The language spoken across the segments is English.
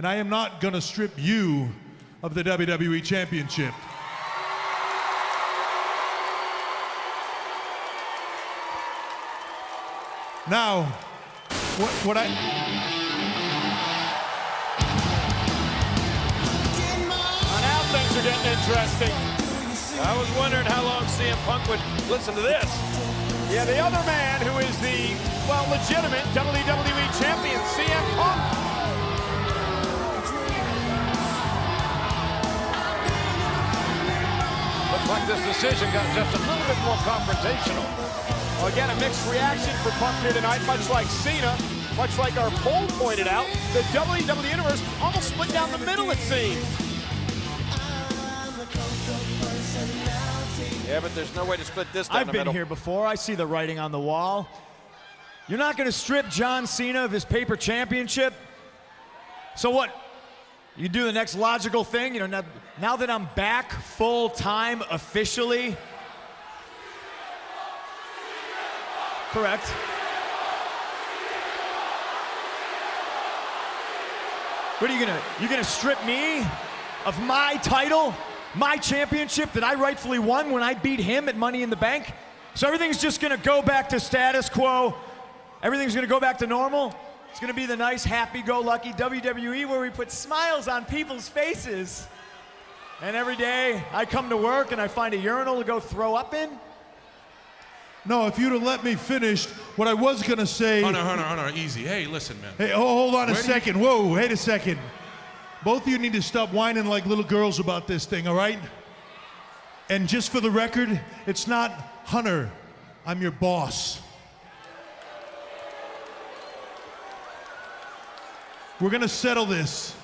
and I am not going to strip you of the WWE Championship. Now, what, what I. Getting interesting. I was wondering how long CM Punk would listen to this. Yeah, the other man who is the, well, legitimate WWE champion, CM Punk. Like this decision got just a little bit more confrontational. Well, again, a mixed reaction for Punk here tonight, much like Cena, much like our poll pointed out, the WWE Universe almost split down the middle, it seems. Yeah, but there's no way to split this down I've the been middle. here before. I see the writing on the wall. You're not going to strip John Cena of his paper championship. So what? You do the next logical thing. You know, now, now that I'm back full time officially. Correct. What are you gonna? You gonna strip me of my title, my championship that I rightfully won when I beat him at Money in the Bank? So everything's just gonna go back to status quo. Everything's gonna go back to normal. It's gonna be the nice, happy-go-lucky WWE where we put smiles on people's faces. And every day I come to work and I find a urinal to go throw up in. No, if you'd have let me finish, what I was going to say. Hunter, Hunter, Hunter, easy. Hey, listen, man. Hey, oh, hold on a Where do you- second. Whoa, wait a second. Both of you need to stop whining like little girls about this thing, all right? And just for the record, it's not Hunter. I'm your boss. We're gonna settle this.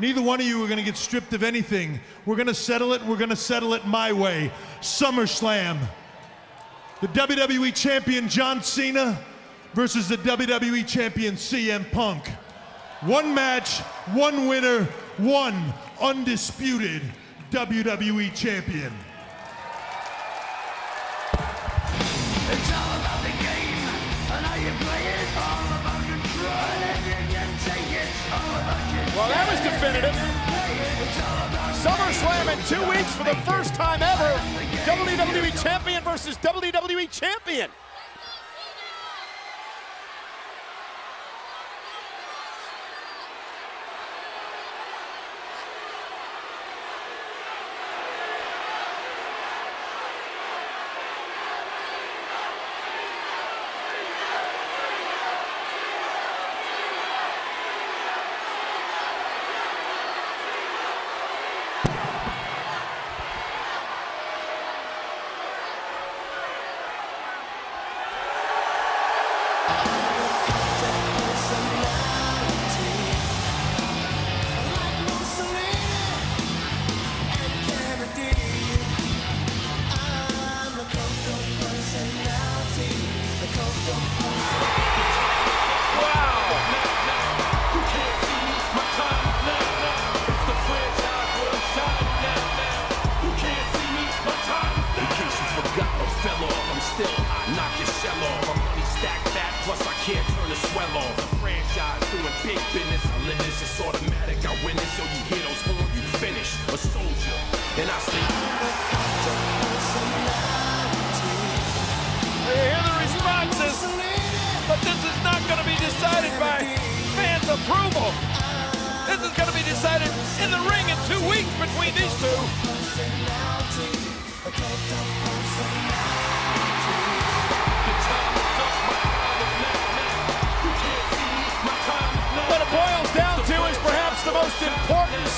Neither one of you are gonna get stripped of anything. We're gonna settle it. We're gonna settle it my way. SummerSlam. The WWE Champion John Cena versus the WWE Champion CM Punk. One match, one winner, one undisputed WWE Champion. It's all about the game and how you play it. Definitive. SummerSlam in two weeks for the first time ever. WWE Champion versus WWE Champion. Big business. I live this, it's automatic. I win this, so you hear those horns, you finish. A soldier, and I stay. The responses, but this is not going to be decided by fans' approval. This is going to be decided in the ring in two weeks between these two.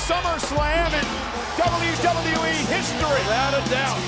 SummerSlam in WWE history. Without a doubt.